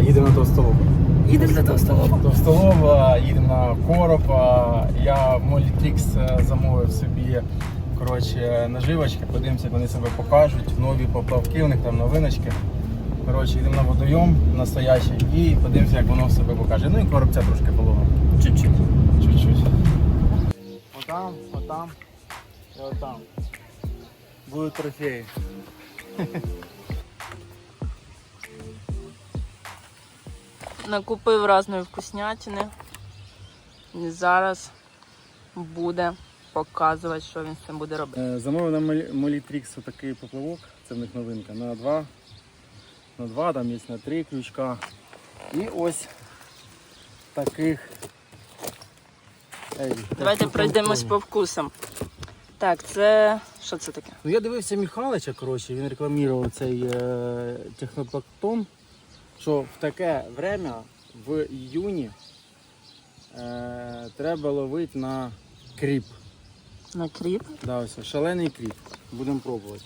їдемо на Товстолоба. Їдемо до Товстолоба. Товстолоба, їдемо на Коропа. Я в Молітрікс замовив собі коротше, наживочки, подивимося, як вони себе покажуть. Нові поплавки, у них там новиночки. Коротше, їдемо на водойом настоящий і подивимося, як воно себе покаже. Ну і коробця трошки половимо. Чуть-чуть. Чуть-чуть. Отам, отам і отам. Будуть трофеї. Накупив різної вкуснятини. І зараз буде показувати, що він з цим буде робити. Е, Замовив на Молітрікс такий поплавок, це в них новинка, на два, на два, там є на три крючка. І ось таких. Ей, Давайте пройдемось по вкусам. Так, це. Що це таке? Ну я дивився Михайловича, коротше, він рекламував цей е, техноплактон, що в таке время в іюні е, треба ловити на кріп. На кріп. Да, ось, шалений кріп. Будемо пробувати.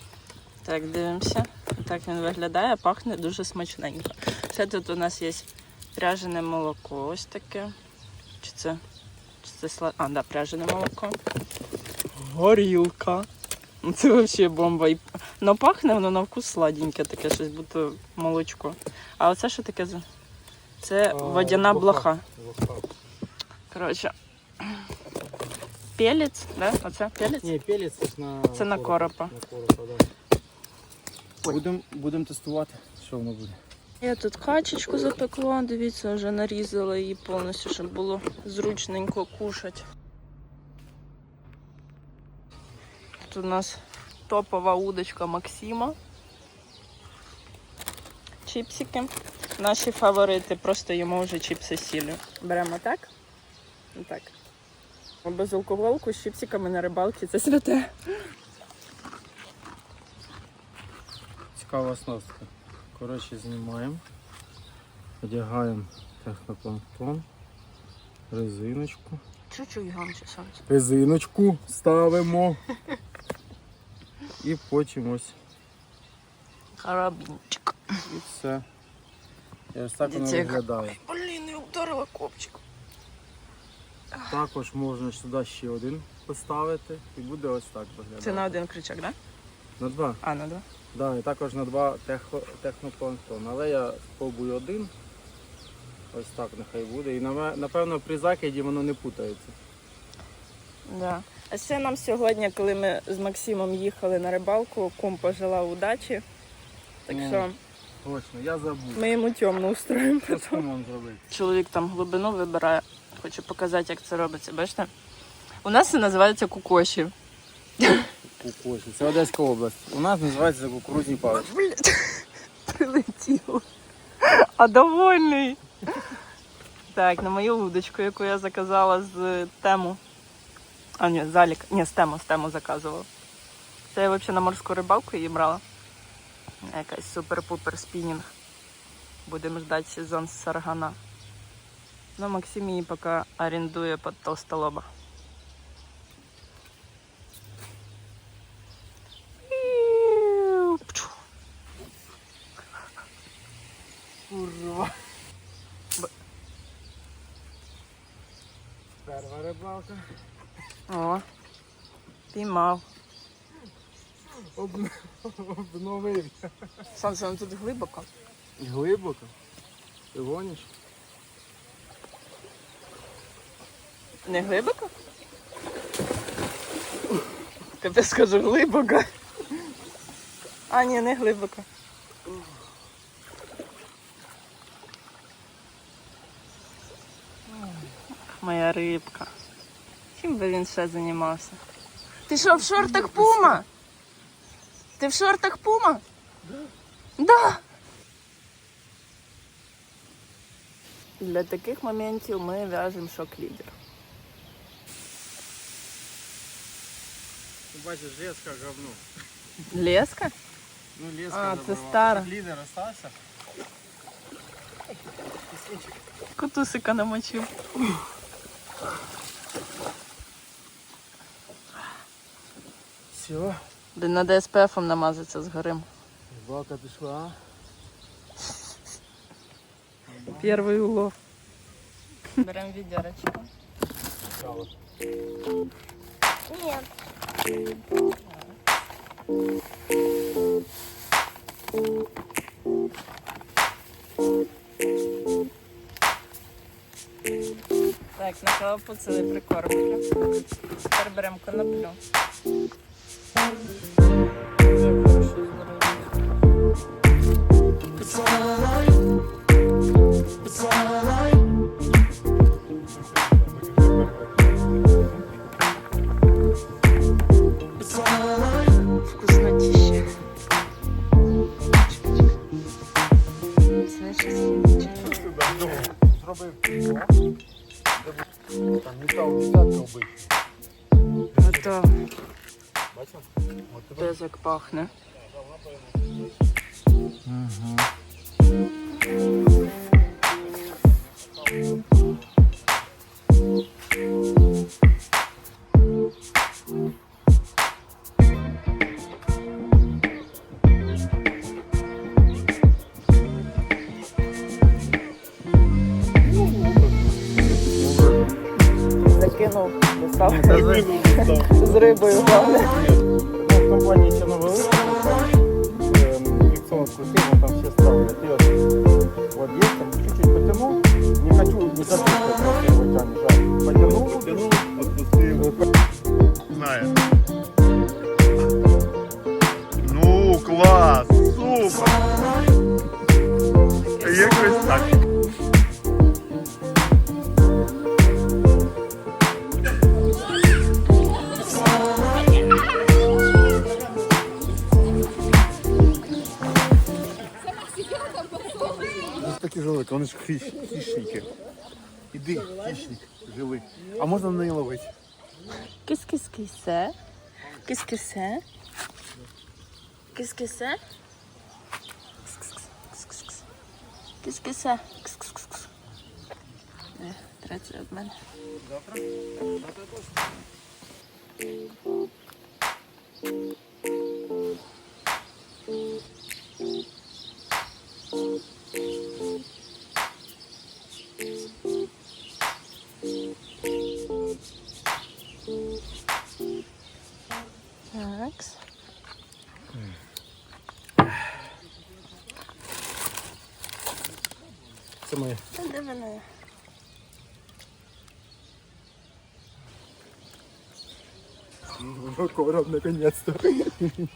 Так, дивимося. Так він виглядає, пахне дуже смачненько. Ще тут у нас є пряжене молоко, ось таке. Чи це. Чи це сла... А, да, пряжене молоко. Горілка. Це взагалі бомба. І... Ну пахне воно на вкус сладеньке, таке щось, будто молочко. А оце що таке? за- Це водяна блоха. Коротше. Пелець, да? Оце пелець? Ні, пелець це ж на Це на коропа. На коропа, да. Будемо будем тестувати, що воно буде. Я тут качечку запекла, дивіться, вже нарізала її повністю, щоб було зручненько кушати. Тут у нас топова удочка Максима. Чіпсики. Наші фаворити, просто їмо вже чіпси з сіллю. Беремо так. Так. Безалкоголку з чіпсиками на рибалці це святе. Цікава оснастка. Коротше, знімаємо, одягаємо технопланктон, резиночку. Чуть-чуть гамче сонце. Резиночку ставимо. І потім ось Карабінчик. і все. І ось так воно виглядає. Блін, я вдарила копчик. Також можна сюди ще один поставити і буде ось так виглядати. Це на один крючок, так? Да? На два. А, на два. Да, і також на два техо, технопланктон. Але я спробую один. Ось так нехай буде. І напевно при закиді воно не путається. Да. А ще нам сьогодні, коли ми з Максимом їхали на рибалку, кум пожелав удачі. Так Ну. що Точно, я забув. ми йому темно устроїмо. Що з кумом зробити? Чоловік там глибину вибирає. Хочу показати, як це робиться. Бачите? У нас це називається кукоші. Кукоші. Це Одеська область. У нас називається кукурудзні палички. Блять, прилетіло. А довольний. Так, на мою удочку, яку я заказала з тему. А, ні, залік. Ні, з тему, з тему заказувала. Це я взагалі на морську рибалку її брала. Якась супер-пупер спінінг. Будемо ждати сезон з саргана. Ну, Максим її поки орендує під толстолоба. Курва. Б- рибалка. О, піймав. Обн... Обновив. Сонце, ну тут глибоко. Глибоко. Ти гониш? Не глибоко? Капець скажу глибоко. А, ні, не глибоко. Моя рибка. Чим би він ще займався? Ти що, в шортах пума? Ти в шортах пума? Да. Для таких моментів ми в'яжемо шок-лідер. Ти бачиш, леска говно. Леска? Ну, леска А, це забрала. стара. Лідер остався. Котусика намочив. Все. Блін, надо СПФ намазатися з горим. Рибалка пішла. Перший улов. Беремо відерочку. Нет. Так, накалапуцили прикормки. Тепер беремо коноплю. Це щось Зробив там метал десятка вбив. Готово. Бачив? Як пахне. Закинув, дістав. з рибою, головне. В компанії ще новелика, фрикцион крутив, он там все ставлять. От є, вот есть, там чуть-чуть потянул, не хочу, не хочу, просто потягнув. да. Потянул, потянул, знає. Жолики, вони ж хищ, хищники. Іди, хищник, жили. А можна на неї ловити? Кис-кис-кисе. Кис-кисе. Кис-кисе. Кис-кисе. Кис-кис-кис. Е, Третє від мене. Так. Та де мене? Короб, наконец-то.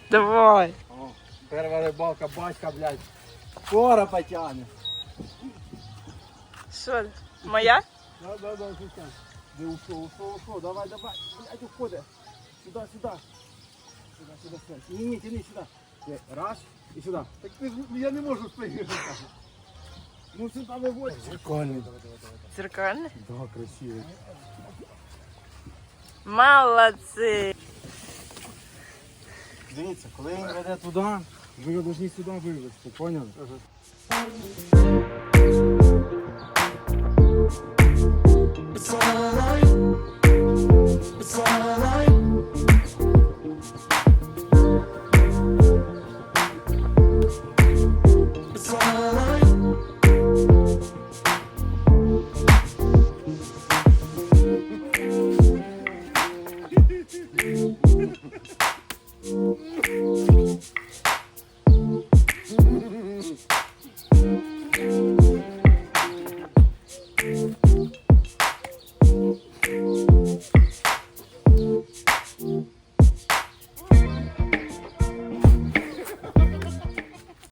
Давай. О, Перша рибалка, батька, блядь. Скоро потягне. Що? Моя? Да, да, да, сейчас. Ты ушел, ушел, ушел. Давай, давай. Блядь, уходи. Сюда, сюда. Сюда, сюда, сюда. Не, не, тяни сюда. Э, Раз и сюда. Так ты, я не можу спрыгнуть. Ну сюда выводь. Прикольный. Зеркальне? Да, красивый. Молодці. Дивіться, коли він веде туди, ви його повинні сюди вивезти, поняли? It's all